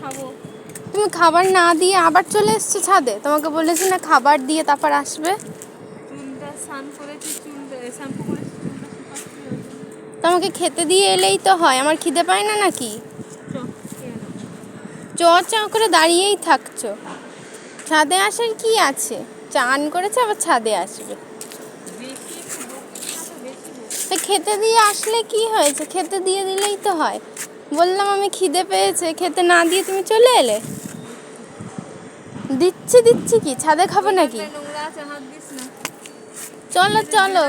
খাব। তুমি খাবার না দিয়ে আবার চলে এসছো ছাদে? তোমাকে বলেছি না খাবার দিয়ে তারপর আসবে। তোমাকে খেতে দিয়ে এলেই তো হয় আমার খিদে পায় না নাকি? চ। চ করে দাঁড়িয়েই থাকছো। ছাদে আসার কি আছে? চান করেছে আবার ছাদে আসবে। তো খেতে দিয়ে আসলে কি হয়েছে? খেতে দিয়ে দিলেই তো হয়। বললাম আমি খিদে পেয়েছে খেতে না দিয়ে তুমি চলে এলে? দিচ্ছি দিচ্ছি কি? ছাদে খাব নাকি। চলো চলো।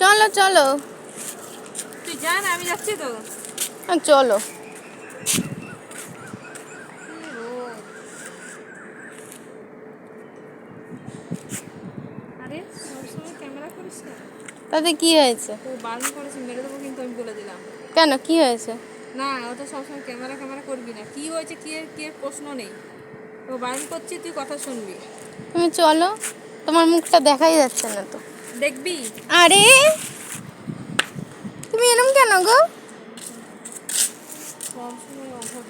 চলো চলো। তুই যা আমি যাচ্ছি তো। চলো আরে সবসময় ক্যামেরা করিস না তাতে কি হয়েছে? ও বারণ করেছে মেরে দেবো কিন্তু আমি বলে দিলাম। কেন? কি হয়েছে? না ও তো সবসময় ক্যামেরা ক্যামেরা করবি না। কি হয়েছে কি এর কি এর প্রশ্ন নেই। ও বারণ করছি তুই কথা শুনবি। তুমি চলো তোমার মুখটা দেখাই যাচ্ছে না তো। দেখবি? আরে! তুমি এরম কেন গো সবসময় অভাব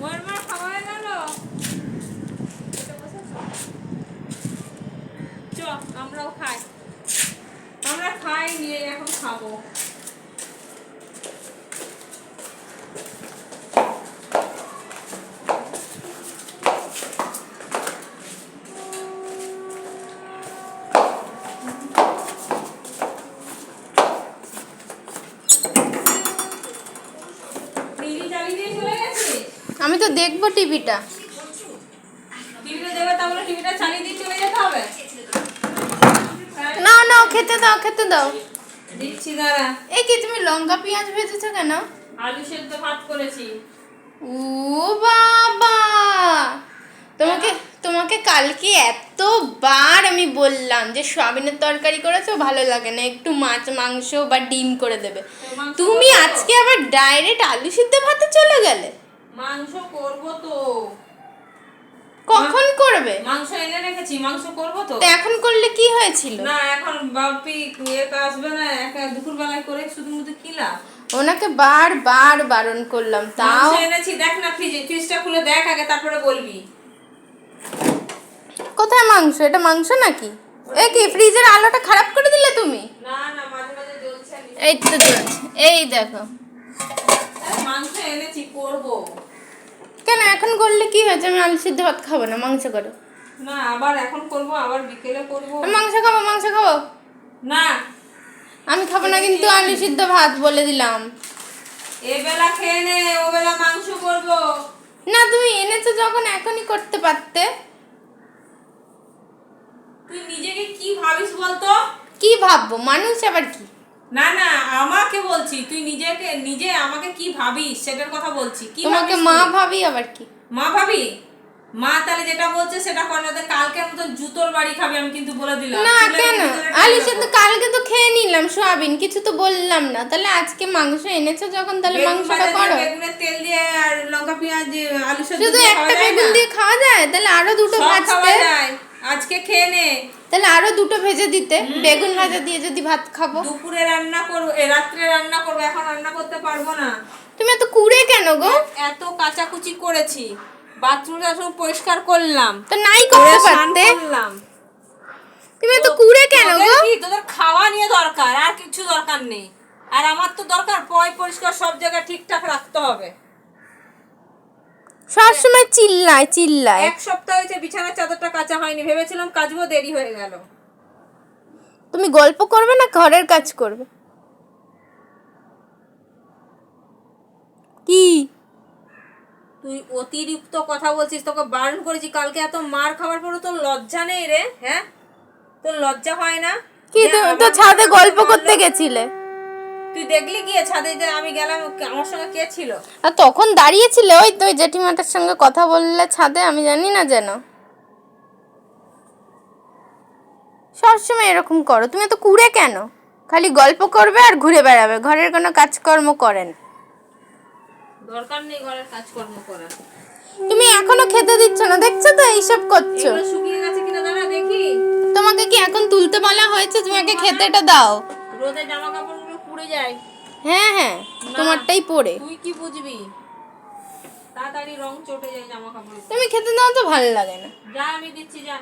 ময়ের মা খাওয়া হয়ে গেল চ আমরাও খাই আমরা খাই এখন খাব। আমি তো দেখব টিভিটা দেবে তাহলে টিভিটা চালিয়ে দিয়ে চলে যেতে হবে না না খেতে দাও খেতে দাও। দিচ্ছি দাঁড়া। এই কি তুমি লঙ্কা পেঁয়াজ ভেজেছো কেন? আলু সেদ্ধ ভাত করেছি। ও বাবা! তোমাকে তোমাকে কালকে এতবার আমি বললাম যে সয়াবিনের তরকারি করেছ ভালো লাগে না। একটু মাছ মাংস বা ডিম করে দেবে। তুমি আজকে আবার ডাইরেক্ট আলু সিদ্ধ ভাতে চলে গেলে? মাংস করব তো। কখন করবে? মাংস এনে রেখেছি মাংস করব তো। এখন করলে কি হয়েছিল? না এখন বাপি ইয়ে আসবে না একা দুপুর বেলায় করে শুধু মুধু কি লাভ ওনাকে বারবার বারণ করলাম তাও মাংস এনেছি দেখ না ফ্রিজে ফ্রিজটা খুলে দেখ আগে তারপরে বলবি। কোথায় মাংস? এটা মাংস নাকি? এ কি ফ্রিজের আলোটা খারাপ করে দিলে তুমি? না না মাঝে মাঝে জ্বলছে। এই তো জ্বলছে। এই দেখো। মাংস এনেছি করব। এখন করলে কি হয়েছে? আমি আলু সিদ্ধ ভাত খাব না মাংস করো। না আবার এখন করব আবার বিকেলে করব। মাংস খাব মাংস খাব? না। আমি খাব না কিন্তু আলু সিদ্ধ ভাত বলে দিলাম। এ বেলা খেয়ে নে ও বেলা মাংস করব। না তুমি এনেছো যখন এখনই করতে পারতে। তুই নিজেকে কি ভাবিস বলতো? কি ভাববো? মানুষ আবার কি? না না আমাকে বলছি তুই নিজেকে নিজে আমাকে কি ভাবিস সেটার কথা বলছি। কি তোমাকে মা ভাবি আবার কি? মা ভাবি? মা তাহলে যেটা বলছে সেটা কর না কালকের মতো জুতোর বাড়ি খাবি আমি কিন্তু বলে দিলাম। না কেন? ভিতরে আলু ঢেলে সিদ্ধ দেবো। কালকে তো খেয়ে নিলাম সোয়াবিন কিছু তো বললাম না। তাহলে আজকে মাংস এনেছো যখন তাহলে মাংসটা করো। বেগুনের তেল দিয়ে আর লঙ্কা পেঁয়াজ আলু শুধু একটা খাওয়া যায় বেগুন দিয়ে খাওয়া যায়? তাহলে আরও দুটো ভাজতে যায় আজকে খেয়ে নে তাহলে আরও দুটো ভেজে দিতে বেগুন ভাজা দিয়ে যদি ভাত খাব। দুপুরে রান্না করব এ রাত্রে রান্না করব এখন রান্না করতে পারব না। তুমি এত কুড়ে কেন গো? এত কাচাকুচি করেছি। বাথরুমটা সব পরিষ্কার করলাম। তো নাই করতে পারতে? করলাম। তুমি এত কুড়ে কেন গো? কি তোদের খাওয়া নিয়ে দরকার আর কিছু দরকার নেই। আর আমার তো দরকার পয় পরিষ্কার সব জায়গা ঠিকঠাক রাখতে হবে। সবসময় চিল্লায় চিল্লায়। এক সপ্তাহ হয়েছে বিছানার চাদরটা কাঁচা হয়নি ভেবেছিলাম কাচবো দেরি হয়ে গেল। তুমি গল্প করবে না ঘরের কাজ করবে? কি? তুই অতিরিক্ত কথা বলছিস তোকে বারণ করেছি। কালকে এত মার খাবার পরে তোর লজ্জা নেই রে হ্যাঁ? তোর লজ্জা হয় না? কি তুমি তো ছাদে গল্প করতে গেছিলে? তুই দেখলি গিয়ে ছাদে যে আমি গেলাম আমার সঙ্গে কে ছিল? আর তখন দাঁড়িয়েছিলে ওই তো জেঠিমাটার সঙ্গে কথা বললে ছাদে আমি জানি না যেন। সবসময় এরকম করো তুমি তো কুড়ে কেন? খালি গল্প করবে আর ঘুরে বেড়াবে ঘরের কোনো কাজকর্ম করে না। দরকার নেই ঘরের কাজকর্ম করার। তুমি এখনও খেতে দিচ্ছ না দেখছ তো এইসব করছ? শুকিয়ে গেছে কিনা দাঁড়া দেখি। তোমাকে কি এখন তুলতে বলা হয়েছে? তুমি আগে খেতেটা দাও। রোদে জামা কাপড়গুলো পুড়ে যায়। হ্যাঁ হ্যাঁ তোমারটাই পড়ে। তুই কি বুঝবি? তাড়াতাড়ি রং চটে যায় জামা কাপড় তুমি খেতে দাও তো ভালো লাগে না। যা আমি দিচ্ছি যা।